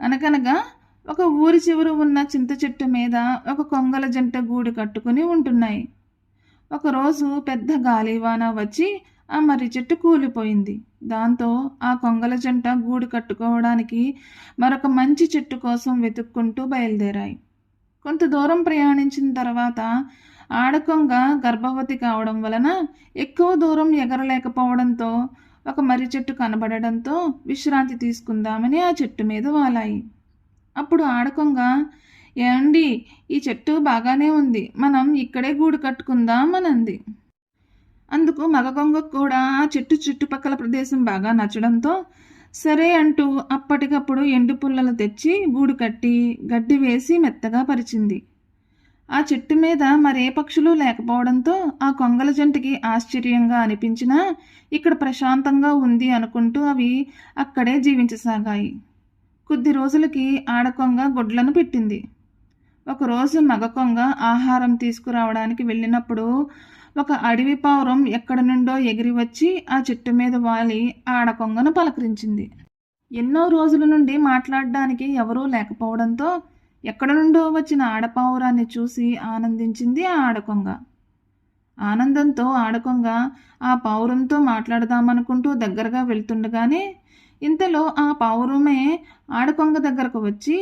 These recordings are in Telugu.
అనగనగా ఒక ఊరి చివర ఉన్న చింత చెట్టు మీద ఒక కొంగల జంట గూడు కట్టుకుని ఉంటున్నాయి. ఒకరోజు పెద్ద గాలివాన వచ్చి ఆ మర్రి చెట్టు కూలిపోయింది. దాంతో ఆ కొంగల జంట గూడు కట్టుకోవడానికి మరొక మంచి చెట్టు కోసం వెతుక్కుంటూ బయలుదేరాయి. కొంత దూరం ప్రయాణించిన తర్వాత ఆడకొంగ గర్భవతి కావడం వలన ఎక్కువ దూరం ఎగరలేకపోవడంతో ఒక మర్రి చెట్టు కనబడడంతో విశ్రాంతి తీసుకుందామని ఆ చెట్టు మీద వాలాయి. అప్పుడు ఆడకొంగ ఏమండి ఈ చెట్టు బాగానే ఉంది. మనం ఇక్కడే గూడు కట్టుకుందాం అనంది అందుకు మగ కొంగకు కూడా ఆ చెట్టు చుట్టుపక్కల ప్రదేశం బాగా నచ్చడంతో సరే అంటూ అప్పటికప్పుడు ఎండు పుల్లలు తెచ్చి గూడు కట్టి గడ్డి వేసి మెత్తగా పరిచింది. ఆ చెట్టు మీద మరే పక్షులు లేకపోవడంతో ఆ కొంగల జంటకి ఆశ్చర్యంగా అనిపించినా ఇక్కడ ప్రశాంతంగా ఉంది అనుకుంటూ అవి అక్కడే జీవించసాగాయి. కొద్ది రోజులకి ఆడకొంగ గుడ్లను పెట్టింది. ఒకరోజు మగ కొంగ ఆహారం తీసుకురావడానికి వెళ్ళినప్పుడు ఒక అడవి పావురం ఎక్కడి నుండో ఎగిరి వచ్చి ఆ చెట్టు మీద వాలి ఆడకొంగను పలకరించింది. ఎన్నో రోజుల నుండి మాట్లాడడానికి ఎవరూ లేకపోవడంతో ఎక్కడ నుండో వచ్చిన ఆడపావురాన్ని చూసి ఆనందించింది ఆ ఆడకొంగ. ఆనందంతో ఆడకొంగ ఆ పావురంతో మాట్లాడదామనుకుంటూ దగ్గరగా వెళ్తుండగానే ఇంతలో ఆ పావురమే ఆడకొంగ దగ్గరకు వచ్చి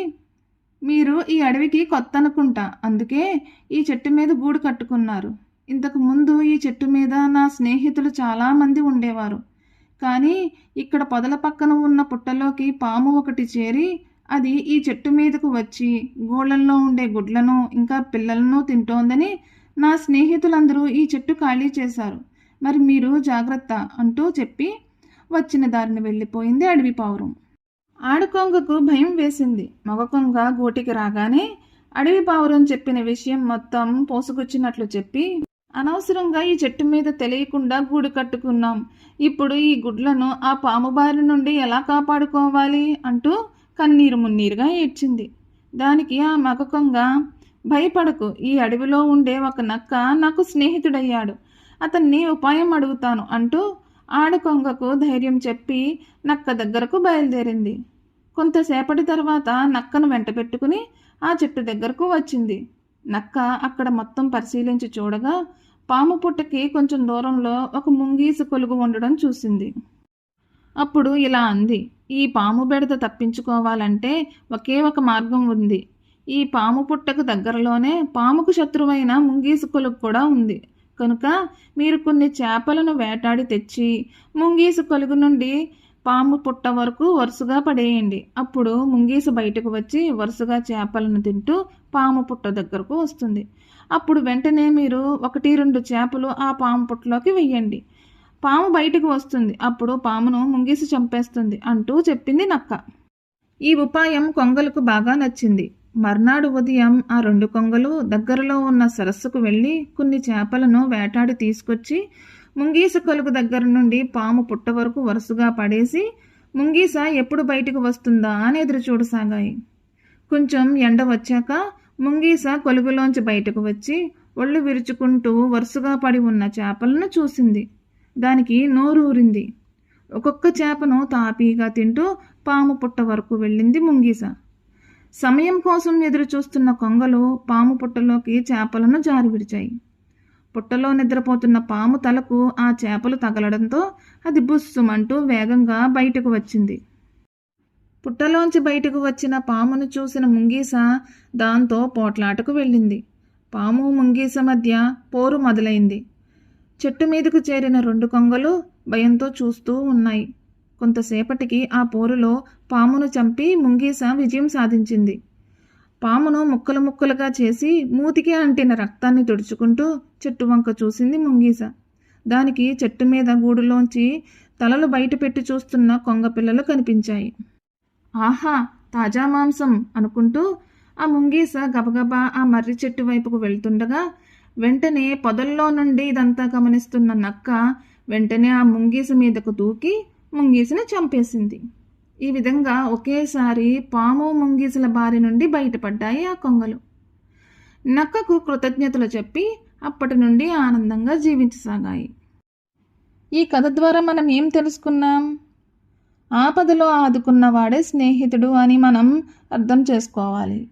మీరు ఈ అడవికి కొత్త అనుకుంటా అందుకే ఈ చెట్టు మీద గూడు కట్టుకున్నారు. ఇంతకు ముందు ఈ చెట్టు మీద నా స్నేహితులు చాలామంది ఉండేవారు. కానీ ఇక్కడ పొదల పక్కన ఉన్న పుట్టలోకి పాము ఒకటి చేరి అది ఈ చెట్టు మీదకు వచ్చి గోళ్ళల్లో ఉండే గుడ్లను ఇంకా పిల్లలను తింటోందని నా స్నేహితులందరూ ఈ చెట్టు ఖాళీ చేశారు. మరి మీరు జాగ్రత్త అంటూ చెప్పి వచ్చిన దారిని వెళ్ళిపోయింది అడవి పావురం. ఆడుకొంగకు భయం వేసింది. మగ కొంగ గూటికి రాగానే అడవి పావురం చెప్పిన విషయం మొత్తం పోసుకొచ్చినట్లు చెప్పి అనవసరంగా ఈ చెట్టు మీద తెలియకుండా గూడు కట్టుకున్నాం. ఇప్పుడు ఈ గుడ్లను ఆ పాము బారి నుండి ఎలా కాపాడుకోవాలి? అంటూ కన్నీరు మున్నీరుగా ఏడ్చింది. దానికి ఆ మగ కొంగ భయపడకు ఈ అడవిలో ఉండే ఒక నక్క నాకు స్నేహితుడయ్యాడు. అతన్ని ఉపాయం అడుగుతాను అంటూ ఆడకొంగకు ధైర్యం చెప్పి నక్క దగ్గరకు బయలుదేరింది. కొంతసేపటి తర్వాత నక్కను వెంట పెట్టుకుని ఆ చెట్టు దగ్గరకు వచ్చింది. నక్క అక్కడ మొత్తం పరిశీలించి చూడగా పాము పుట్టకి కొంచెం దూరంలో ఒక ముంగీసు కొలుగు ఉండడం చూసింది. అప్పుడు ఇలా అంది. ఈ పాము బెడద తప్పించుకోవాలంటే ఒకే ఒక మార్గం ఉంది. ఈ పాము పుట్టకు దగ్గరలోనే పాముకు శత్రువైన ముంగీసు కొలుగు కూడా ఉంది. కనుక మీరు కొన్ని చేపలను వేటాడి తెచ్చి ముంగీసు కొలుగు నుండి పాము పుట్ట వరకు వరుసగా పడేయండి. అప్పుడు ముంగీసు బయటకు వచ్చి వరుసగా చేపలను తింటూ పాము పుట్ట దగ్గరకు వస్తుంది. అప్పుడు వెంటనే మీరు ఒకటి రెండు చేపలు ఆ పాము పుట్టలోకి వెయ్యండి పాము బయటకు వస్తుంది. అప్పుడు పామును ముంగీసు చంపేస్తుంది అంటూ చెప్పింది నక్క. ఈ ఉపాయం కొంగలకు బాగా నచ్చింది. మర్నాడు ఉదయం ఆ రెండు కొంగలు దగ్గరలో ఉన్న సరస్సుకు వెళ్ళి కొన్ని చేపలను వేటాడి తీసుకొచ్చి ముంగీస కొలుగు దగ్గర నుండి పాము పుట్ట వరకు వరుసగా పడేసి ముంగీస ఎప్పుడు బయటకు వస్తుందా అని ఎదురు చూడసాగాయి. కొంచెం ఎండ వచ్చాక ముంగీస కొలుగులోంచి బయటకు వచ్చి ఒళ్ళు విరుచుకుంటూ వరుసగా పడి ఉన్న చేపలను చూసింది. దానికి నోరు ఊరింది. ఒక్కొక్క చేపను తాపీగా తింటూ పాము పుట్ట వరకు వెళ్ళింది ముంగీస. సమయం కోసం ఎదురు చూస్తున్న కొంగలు పాము పుట్టలోకి చేపలను జారి విడిచాయి. పుట్టలో నిద్రపోతున్న పాము తలకు ఆ చేపలు తగలడంతో అది బుస్సుమంటూ వేగంగా బయటకు వచ్చింది. పుట్టలోంచి బయటకు వచ్చిన పామును చూసిన ముంగీస దాంతో పోట్లాటకు వెళ్ళింది. పాము ముంగీస మధ్య పోరు మొదలైంది. చెట్టు మీదకు చేరిన రెండు కొంగలు భయంతో చూస్తూ ఉన్నాయి. కొంతసేపటికి ఆ పోరులో పామును చంపి ముంగీస విజయం సాధించింది. పామును ముక్కలు ముక్కలుగా చేసి మూతికి అంటిన రక్తాన్ని తుడుచుకుంటూ చెట్టు వంక చూసింది ముంగీస. దానికి చెట్టు మీద గూడులోంచి తలలు బయట పెట్టి చూస్తున్న కొంగ పిల్లలు కనిపించాయి. ఆహా తాజా మాంసం అనుకుంటూ ఆ ముంగీస గబగబా ఆ మర్రి చెట్టు వైపుకు వెళ్తుండగా వెంటనే పొదల్లో నుండి ఇదంతా గమనిస్తున్న నక్క వెంటనే ఆ ముంగీసు మీదకు దూకి ముంగీసుని చంపేసింది. ఈ విధంగా ఒకేసారి పాము ముంగీసుల బారి నుండి బయటపడ్డాయి ఆ కొంగలు. నక్కకు కృతజ్ఞతలు చెప్పి అప్పటి నుండి ఆనందంగా జీవించసాగాయి. ఈ కథ ద్వారా మనం ఏం తెలుసుకున్నాం? ఆపదలో ఆదుకున్నవాడే స్నేహితుడు అని మనం అర్థం చేసుకోవాలి.